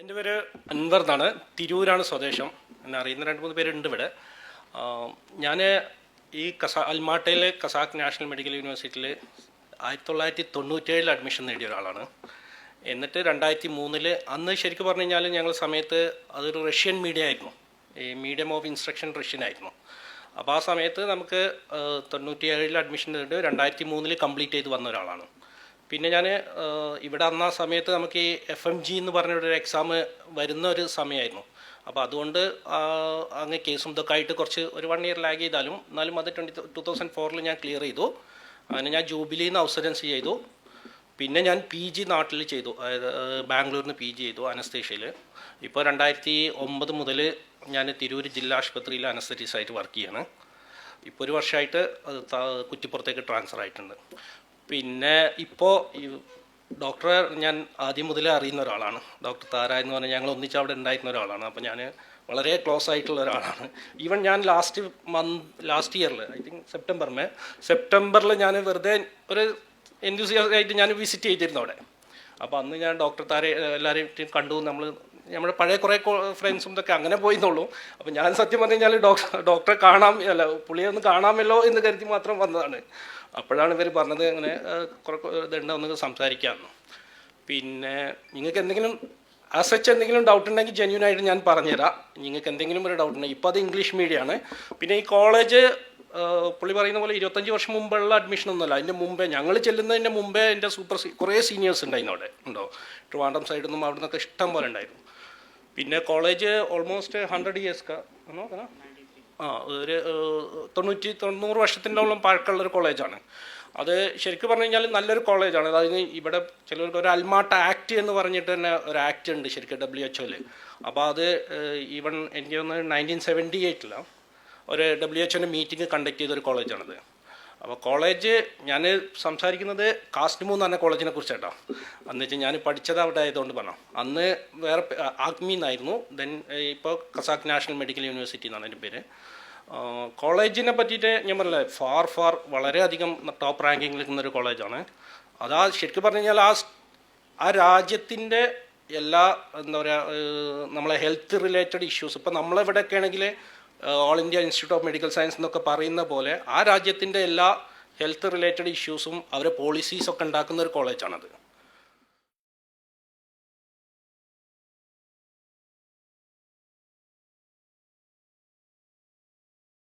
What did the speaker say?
എന്റെ പേര് അൻവർ എന്നാണ്. തിരൂരാണ് സ്വദേശം. എന്നെ അറിയുന്ന രണ്ട് മൂന്ന് പേരുണ്ട് ഇവിടെ. ഞാൻ ഈ കസാ അൽമാട്ടയിലെ കസാഖ് നാഷണൽ മെഡിക്കൽ യൂണിവേഴ്സിറ്റിയിൽ ആയിരത്തി തൊള്ളായിരത്തി തൊണ്ണൂറ്റേഴിൽ അഡ്മിഷൻ നേടിയ ഒരാളാണ്. എന്നിട്ട് രണ്ടായിരത്തി മൂന്നിൽ അന്ന് ശരിക്കും പറഞ്ഞു കഴിഞ്ഞാൽ ഞങ്ങൾ സമയത്ത് അതൊരു റഷ്യൻ മീഡിയ ആയിരുന്നു. ഈ മീഡിയം ഓഫ് ഇൻസ്ട്രക്ഷൻ റഷ്യൻ ആയിരുന്നു. അപ്പോൾ ആ സമയത്ത് നമുക്ക് തൊണ്ണൂറ്റി ഏഴിൽ അഡ്മിഷൻ നേടി രണ്ടായിരത്തി മൂന്നിൽ കംപ്ലീറ്റ് ചെയ്ത് വന്ന ഒരാളാണ്. പിന്നെ ഞാൻ ഇവിടെ അന്ന് ആ സമയത്ത് നമുക്ക് ഈ എഫ് എം ജി എന്ന് പറഞ്ഞ ഒരു എക്സാം വരുന്ന ഒരു സമയമായിരുന്നു. അപ്പോൾ അതുകൊണ്ട് അങ്ങ് കേസും ഇതൊക്കെ ആയിട്ട് കുറച്ച് ഒരു വൺ ഇയർ ലാഗ് ചെയ്താലും എന്നാലും അത് ട്വന്റി ടു തൗസൻഡ് ഫോറിൽ ഞാൻ ക്ലിയർ ചെയ്തു. അങ്ങനെ ഞാൻ ജൂബിലിയിൽ നിന്ന് ഔസരൻസ് ചെയ്തു. പിന്നെ ഞാൻ പി ജി നാട്ടിൽ ചെയ്തു. അതായത് ബാംഗ്ലൂരിൽ നിന്ന് പി ജി ചെയ്തു അനസ്തേഷ്യയിൽ. ഇപ്പോൾ രണ്ടായിരത്തി ഒമ്പത് മുതൽ ഞാൻ തിരൂർ ജില്ലാ ആശുപത്രിയിൽ അനസ്തറ്റീസ് ആയിട്ട് വർക്ക് ചെയ്യാണ്. ഇപ്പോൾ ഒരു വർഷമായിട്ട് കുറ്റിപ്പുറത്തേക്ക് ട്രാൻസ്ഫർ ആയിട്ടുണ്ട്. പിന്നെ ഇപ്പോൾ ഡോക്ടറെ ഞാൻ ആദ്യം മുതലേ അറിയുന്ന ഒരാളാണ്. ഡോക്ടർ താര എന്ന് പറഞ്ഞാൽ ഞങ്ങൾ ഒന്നിച്ച് അവിടെ ഉണ്ടായിരുന്ന ഒരാളാണ്. അപ്പോൾ ഞാൻ വളരെ ക്ലോസ് ആയിട്ടുള്ള ഒരാളാണ്. ഈവൻ ഞാൻ ലാസ്റ്റ് മന്ത് ലാസ്റ്റ് ഇയറിൽ ഐ തിങ്ക് സെപ്റ്റംബറിന് സെപ്റ്റംബറിൽ ഞാൻ വെറുതെ ഒരു ആയിട്ട് ഞാൻ വിസിറ്റ് ചെയ്തിരുന്നു അവിടെ. അപ്പോൾ അന്ന് ഞാൻ ഡോക്ടർ താരെ എല്ലാവരെയും കണ്ടു നമ്മൾ നമ്മുടെ പഴയ കുറേ ഫ്രണ്ട്സും ഇതൊക്കെ അങ്ങനെ പോയിന്നുള്ളൂ. അപ്പോൾ ഞാൻ സത്യം പറഞ്ഞു കഴിഞ്ഞാൽ ഡോക്ടറെ കാണാം അല്ല പുള്ളിയെ ഒന്ന് കാണാമല്ലോ എന്ന് കരുതി മാത്രം വന്നതാണ്. അപ്പോഴാണ് ഇവർ പറഞ്ഞത് അങ്ങനെ കുറേ ഇതുണ്ട് ഒന്ന് സംസാരിക്കാമെന്ന് പിന്നെ നിങ്ങൾക്ക് എന്തെങ്കിലും അസച്ച് എന്തെങ്കിലും ഡൗട്ട് ഉണ്ടെങ്കിൽ ജെന്യൂൻ ആയിട്ട് ഞാൻ പറഞ്ഞുതരാം. നിങ്ങൾക്ക് എന്തെങ്കിലും ഒരു ഡൗട്ട് ഉണ്ടെങ്കിൽ ഇപ്പോൾ അത് ഇംഗ്ലീഷ് മീഡിയമാണ് പിന്നെ ഈ കോളേജ് പുള്ളി പറയുന്ന പോലെ ഇരുപത്തഞ്ച് വർഷം മുമ്പുള്ള അഡ്മിഷൻ ഒന്നുമല്ല. അതിന്റെ മുമ്പേ ഞങ്ങൾ ചെല്ലുന്നതിന്റെ മുമ്പേ എന്റെ സൂപ്പർ കുറേ സീനിയേഴ്സ് ഉണ്ടായിരുന്നു അവിടെ ഉണ്ടോ? ട്രിവാൻഡം സൈഡിൽ നിന്നും അവിടെ നിന്നൊക്കെ ഇഷ്ടം പോലെ ഉണ്ടായിരുന്നു. പിന്നെ കോളേജ് ഓൾമോസ്റ്റ് ഹൺഡ്രഡ് ഇയേഴ്സ് ആ ഒരു തൊണ്ണൂറ്റി തൊണ്ണൂറ് വർഷത്തിനോളം പഴക്കമുള്ള ഒരു കോളേജാണ് അത് ശരിക്കും പറഞ്ഞു കഴിഞ്ഞാൽ നല്ലൊരു കോളേജാണ് അതായത് ഇവിടെ ചിലർക്ക് ഒരു അൽമാട്ട ആക്ട് എന്ന് പറഞ്ഞിട്ട് തന്നെ ഒരു ആക്ട് ഉണ്ട് ശരിക്കും ഡബ്ല്യു എച്ച് ഒയിൽ അപ്പോൾ അത് ഈവൺ എനിക്ക് തോന്നുന്നത് നയന്റീൻ സെവന്റി എയ്റ്റിലാണ് ഒരു ഡബ്ല്യു എച്ച് ഒന്റെ മീറ്റിംഗ് കണ്ടക്ട് ചെയ്തൊരു കോളേജാണത് അപ്പോൾ കോളേജ് ഞാൻ സംസാരിക്കുന്നത് കാസ്റ്റ് എന്ന് പറഞ്ഞ കോളേജിനെ കുറിച്ചാട്ടോ. അന്ന് വെച്ചാൽ ഞാൻ പഠിച്ചത് അവിടെ ആയതുകൊണ്ട് പറഞ്ഞു. അന്ന് വേറെ ആഗ്മി എന്നായിരുന്നു. ദെൻ ഇപ്പോൾ കസാഖ് നാഷണൽ മെഡിക്കൽ യൂണിവേഴ്സിറ്റി എന്നാണ് എന്റെ പേര്. കോളേജിനെ പറ്റിയിട്ട് ഞാൻ പറഞ്ഞില്ലേ ഫാർ ഫാർ വളരെയധികം ടോപ്പ് റാങ്കിങ്ങിൽ നിൽക്കുന്ന ഒരു കോളേജാണ്. അതാ ശരിക്കും പറഞ്ഞു കഴിഞ്ഞാൽ ആ ആ രാജ്യത്തിന്റെ എല്ലാ എന്താ പറയുക നമ്മളെ ഹെൽത്ത് റിലേറ്റഡ് ഇഷ്യൂസ് ഇപ്പം നമ്മളെവിടെയൊക്കെ ആണെങ്കിൽ All India Institute of Medical Science എന്നൊക്കെ പറയുന്ന പോലെ ആ രാജ്യത്തിന്റെ എല്ലാ ഹെൽത്ത് റിലേറ്റഡ് ഇഷ്യൂസും അവരെ പോളിസീസൊക്കെ ഉണ്ടാക്കുന്ന ഒരു കോളേജാണത്